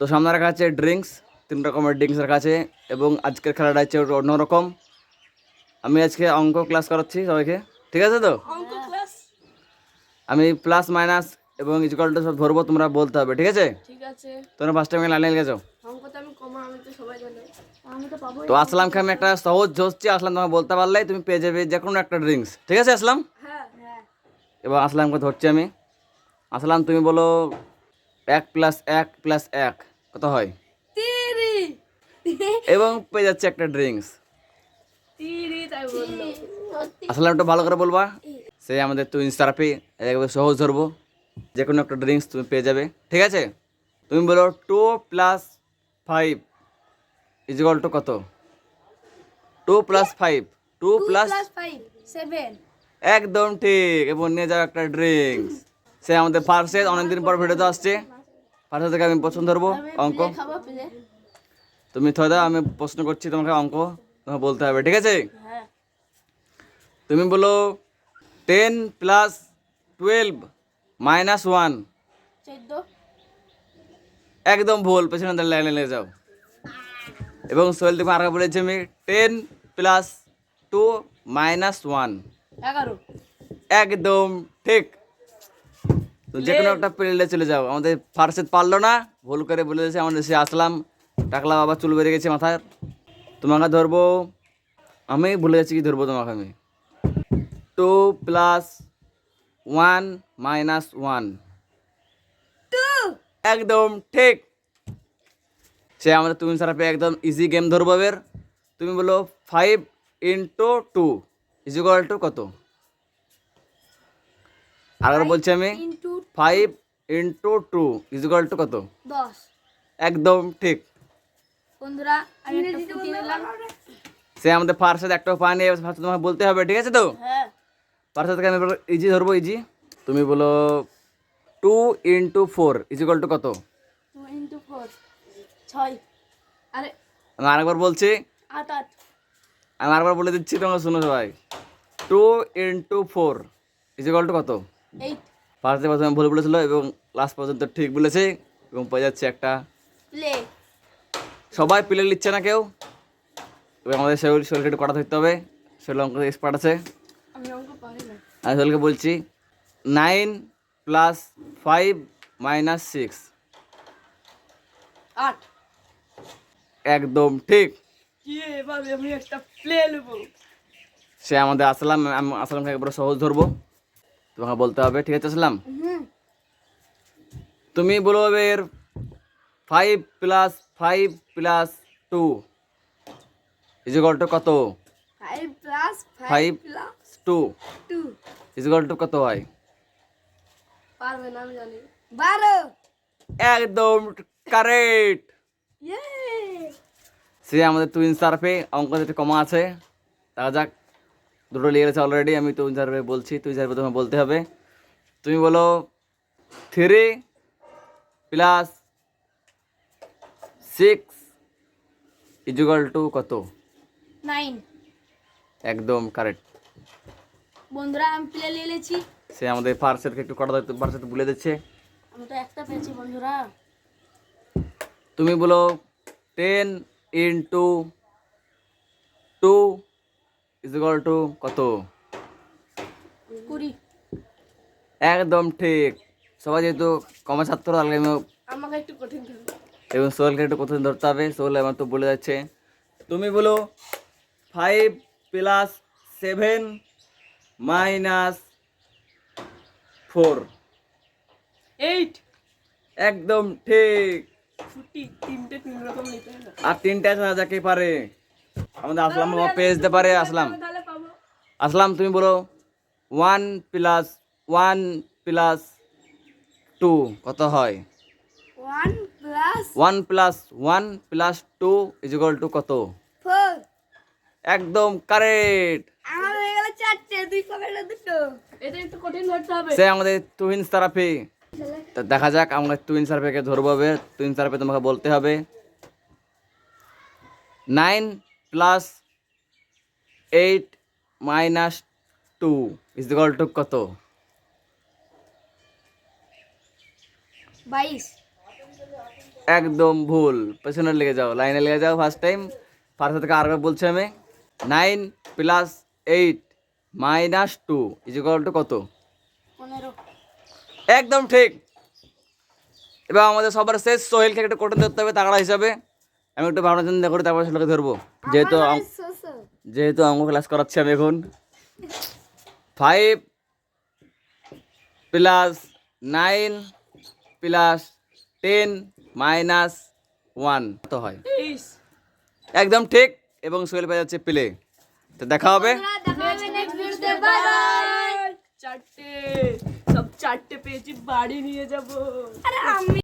তো সামনে রাখা আছে ড্রিঙ্কস তিন রকমের ড্রিঙ্কস রাখা আছে এবং আজকের খেলাটা হচ্ছে অন্যরকম। আমি আজকে অঙ্ক ক্লাস করাচ্ছি সবাইকে ঠিক আছে তো? আমি প্লাস মাইনাস এবং ইজুকালটা সব ধরবো তোমরা বলতে হবে ঠিক আছে? ঠিক আছে। তোমরা ফার্স্ট টাইম লাইনে লেগে যাও অঙ্কতে আমি কমা আমি তো সবাই জানে। আমি তো পাবো তো আসলামকে আমি একটা সহজ ধরছি আসলাম তোমাকে বলতে পারলে তুমি পেয়ে যাবে যে কোনো একটা ড্রিঙ্কস ঠিক আছে আসলাম? হ্যাঁ। হ্যাঁ। এবার আসলামকে ধরছি আমি? আসলাম তুমি বলো এক প্লাস এক প্লাস এক। কত হয়? তিরি। এবং পেয়ে যাচ্ছে একটা ড্রিঙ্কস। আসলাম একটু ভালো করে বলবা। সে আমাদের তুই সারাপি একবার সহজ ধরবো। যে কোনো একটা ড্রিঙ্কস তুমি পেয়ে যাবে। ঠিক আছে? তুমি বলো two plus five equal to কত? Two plus five two plus seven একদম ঠিক। এবং নিয়ে যাও একটা ড্রিঙ্কস। সে আমাদের ফার্স্টে অনেকদিন পর ভিডিওতে আসছে। ফার্স্ট থেকে আমি পছন্দ ধরবো অঙ্ক। তুমি দাও আমি প্রশ্ন করছি তোমাকে অঙ্ক তোমাকে বলতে হবে ঠিক আছে? হ্যাঁ। তুমি বলো ten plus twelve minus one একদম ভুল পেছনে লাইনে লেগে যাও। এবং সোহেল তুমি আর বলেছি আমি ten plus two minus one একদম ঠিক। তো যে কোনো একটা প্লেটে চলে যাও। আমাদের ফার্স্ট পারল না ভুল করে বলে দিয়েছে আমাদের সে আসলাম। টাকলা বাবা চুল বেড়ে গেছে মাথার। তোমাকে ধরবো। আমি ভুলে যাচ্ছি কি ধরবো তোমাকে আমি। Two plus one minus one একদম ঠিক। সে আমাদের তুমি সারাপে একদম ইজি গেম ধরবো এবার। তুমি বলো five into two equal to কত? আর বলছি আমি five into two equal to কত? দশ। একদম ঠিক। বন্ধুরা সে আমাদের ফার্স্ট একটা একটাও পায়নি এবার ফার্স্ট তোমাকে বলতে হবে ঠিক আছে তো? হ্যাঁ। ফার্স্ট থেকে আমি ইজি ধরবো ইজি তুমি বলো two into four equal to কত? টু ইন্টু ফোর ছয়। আরে আমি আরেকবার বলছি। আট আট। আমি আরেকবার বলে দিচ্ছি তোমরা শুনো সবাই। Two into four equal to কত? ফার্স্টে প্রথমে ভুল বলেছিল এবং লাস্ট পর্যন্ত ঠিক বলেছে এবং পেয়ে যাচ্ছে একটা প্লে সবাই প্লে নিচ্ছে না কেউ। এবং আমাদের শরীর শরীরকে একটু কটা থাকতে হবে। শরীর অঙ্ক এক্সপার্ট আছে। আমি শরীরকে বলছি nine plus five minus six আট। একদম ঠিক। সে আমাদের আসলাম আমি আসলামকে একবার সহজ ধরবো। তোমাকে বলতে হবে ঠিক আছে আসলাম? তুমি বলো এর five plus five plus two equal to কত? Five plus two equal to কত হয়? একদম কারেক্ট সে আমাদের টুইন সার্ফে অঙ্ক যেটা কমা আছে। দেখা যাক। দুটো লিখে গেছে অলরেডি আমি টুইন সার্ফে বলছি টুইন সার্ফে তোমাকে বলতে হবে। তুমি বলো three plus six equal to কত? নাইন একদম কারেক্ট বন্ধুরা আমি প্লে নিয়ে নিয়েছি। সে আমাদের ফার্স্টকে একটু কটা পার্সেল ভুলে দিচ্ছে। আমি তো একটা পেয়েছি বন্ধুরা। তুমি বলো ten into two equal to কত? কুড়ি। একদম ঠিক। সবাই যেহেতু কমা ছাত্র তাহলে আমি আমাকে একটু কঠিন এবং সোহেলকে একটু কোথায় ধরতে হবে। সোহেল আমার তো বলে যাচ্ছে। তুমি বলো five plus seven minus four eight একদম ঠিক। ছুটি তিনটে তিন রকম নিতে আর তিনটা যাকে পারে? আমাদের আসলাম পেয়ে যেতে পারে আসলাম। আসলাম তুমি বলো one plus one plus two কত হয়? One plus one plus two equal to কত? একদম কারেক্ট হয়ে সে আমাদের তুহিন সারাফি তা দেখা যাক আমরা তুহিন সারাফিকে ধরবো হবে তুহিন সারাফি তোমাকে বলতে হবে। Nine plus eight minus two equal two কত? বাইশ। একদম ভুল। পেছনে লেগে যাও লাইনে লেগে যাও ফার্স্ট টাইম ফার্স্ট থেকে আরেকবার বলছি আমি। Nine plus eight minus two equal two কত? একদম ঠিক। এবার আমাদের সবার শেষ সোহেলকে একটু কোটন ধরতে হবে তাগড়া হিসাবে। আমি একটু ভাবনা চিন্তা করি তারপর সেটাকে ধরবো। যেহেতু যেহেতু অঙ্ক ক্লাস করাচ্ছি আমি এখন। Five plus nine plus ten minus one তো হয়। একদম ঠিক এবং সোহেল পেয়ে যাচ্ছে প্লে তো দেখা হবে। দেখা হবে নেক্সট ভিডিওতে বাই বাই চারটে সব চারটে পেয়েছি বাড়ি নিয়ে যাব। আরে আমি